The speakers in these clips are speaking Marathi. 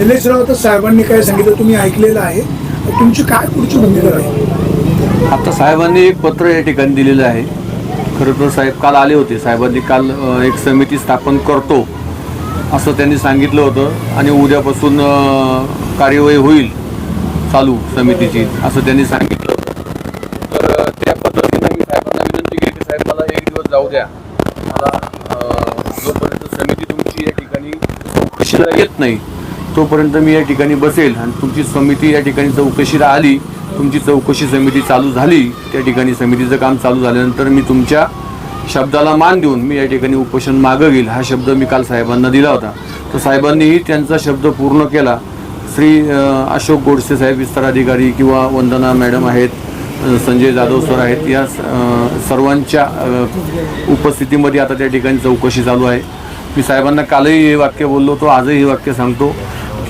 निलेश रावत साहेबांनी काय सांगितलं तुम्ही ऐकलेलं आहे. तुमची काय पुढची भूमिका आहे? आता साहेबांनी एक पत्र या ठिकाणी दिलेलं आहे. खरं तर साहेब काल आले होते. साहेबांनी काल एक समिती स्थापन करतो असं त्यांनी सांगितलं होतं. आणि उद्यापासून कार्यवाही होईल चालू समितीची असं त्यांनी सांगितलं होतं. तर त्या पद्धतीनं मी साहेबांना विनंती केली की साहेब मला एक दिवस जाऊ द्या. मला जोपर्यंत समिती तुमची या ठिकाणी येत नाही तोपर्यंत मी या ठिकाणी बसेल आणि तुमची समिती या ठिकाणी चौकशीला आली. तुमची चौकशी समिती चालू झाली. त्या ठिकाणी समितीचं काम चालू झाल्यानंतर मी तुमच्या शब्दाला मान देऊन मी या ठिकाणी उपोषण मागं घेईल. हा शब्द मी काल साहेबांना दिला होता. तर साहेबांनीही त्यांचा शब्द पूर्ण केला. श्री अशोक गोडसे साहेब विस्तार अधिकारी किंवा वंदना मॅडम आहेत संजय जाधव सर आहेत या स- सर्वांच्या उपस्थितीमध्ये आता त्या ठिकाणी चौकशी चालू आहे. मी साहेबांना कालही हे वाक्य बोललो होतो आजही हे वाक्य सांगतो.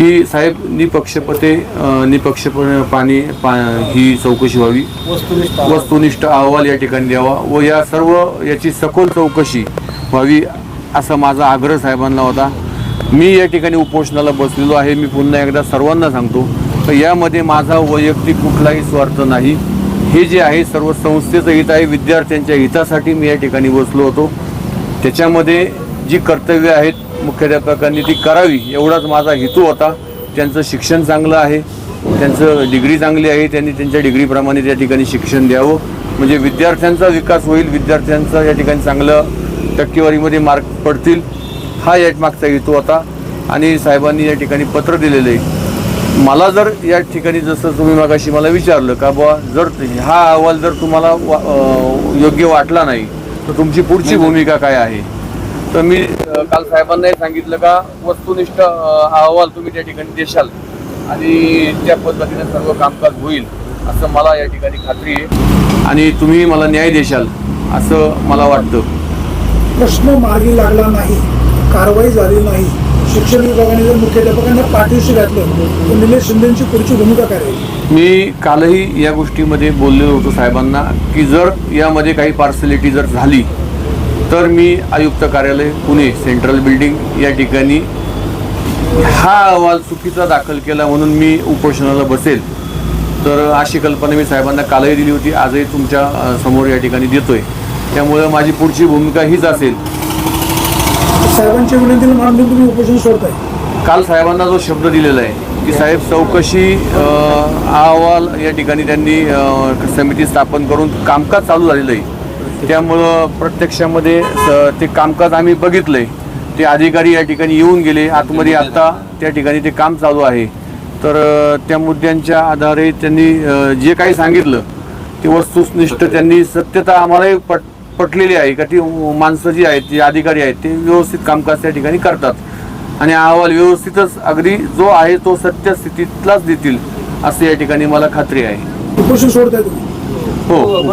की साहेब निपक्षपते निपक्षपणे पाणी पा ही चौकशी व्हावी. वस्तुनिष्ठ अहवाल या ठिकाणी द्यावा व या सर्व याची सखोल चौकशी व्हावी असा माझा आग्रह साहेबांना होता. मी या ठिकाणी उपोषणाला बसलेलो आहे. मी पुन्हा एकदा सर्वांना सांगतो तर यामध्ये माझा वैयक्तिक कुठलाही स्वार्थ नाही. हे जे आहे सर्व संस्थेचं हित आहे विद्यार्थ्यांच्या हितासाठी मी या ठिकाणी बसलो होतो. त्याच्यामध्ये जी कर्तव्य आहेत मुख्याध्यापकांनी ती करावी एवढाच माझा हेतू होता. त्यांचं शिक्षण चांगलं आहे. त्यांचं डिग्री चांगली आहे. त्यांनी त्यांच्या डिग्रीप्रमाणे त्या ठिकाणी शिक्षण द्यावं. म्हणजे विद्यार्थ्यांचा विकास होईल. विद्यार्थ्यांचा या ठिकाणी चांगलं टक्केवारीमध्ये मार्क पडतील. हा या मागचा हेतू होता. आणि साहेबांनी या ठिकाणी पत्र दिलेलं आहे. मला जर या ठिकाणी जसं तुम्ही मागाशी मला विचारलं का बुवा जर हा अहवाल जर तुम्हाला वा- योग्य वाटला नाही तर तुमची पुढची भूमिका काय आहे? तर मी काल साहेबांनाही सांगितलं का वस्तुनिष्ठ हा अहवाल तुम्ही त्या ठिकाणी देशाल आणि त्या पद्धतीने सर्व कामकाज होईल असं मला या ठिकाणी खात्री आहे. आणि तुम्ही मला न्याय देशाल असं मला वाटतं. प्रश्न मार्गी लागला नाही कारवाई झाली नाही. शिक्षण विभागाने जर मुख्याध्यापकांना पाठीशी घातलं तर निलेश शिंदेची पुढची भूमिका काय राहील? मी कालही या गोष्टीमध्ये बोललेलो होतो साहेबांना की जर यामध्ये काही पार्सलिटी जर झाली तर मी आयुक्त कार्यालय पुणे सेंट्रल बिल्डिंग या ठिकाणी हा अहवाल चुकीचा दाखल केला म्हणून मी उपोषणाला बसेल. तर अशी कल्पना मी साहेबांना कालही दिली होती आजही तुमच्यासमोर या ठिकाणी देतोय. त्यामुळं माझी पुढची भूमिका हीच असेल. साहेबांच्या विनंतीला तुम्ही उपोषण सोडताय. काल साहेबांना जो शब्द दिलेला आहे की साहेब चौकशी अहवाल या ठिकाणी त्यांनी समिती स्थापन करून कामकाज चालू झालेलं आहे. त्यामुळं प्रत्यक्षामध्ये स- ते कामकाज आम्ही बघितलंय. ते अधिकारी या ठिकाणी येऊन गेले. आतमध्ये आत्ता त्या ठिकाणी ते काम चालू आहे. तर अ, त्या मुद्द्यांच्या आधारे त्यांनी अ, जे काही सांगितलं ते वस्तुनिष्ठ त्यांनी सत्यता आम्हालाही पट पटलेली आहे का ती माणसं जी आहेत जी अधिकारी आहेत ते व्यवस्थित कामकाज त्या ठिकाणी करतात. आणि हा अहवाल व्यवस्थितच अगदी जो आहे तो सत्यस्थितीतलाच देतील असं या ठिकाणी मला खात्री आहे. उपोषण सोडताय तुम्ही? हो.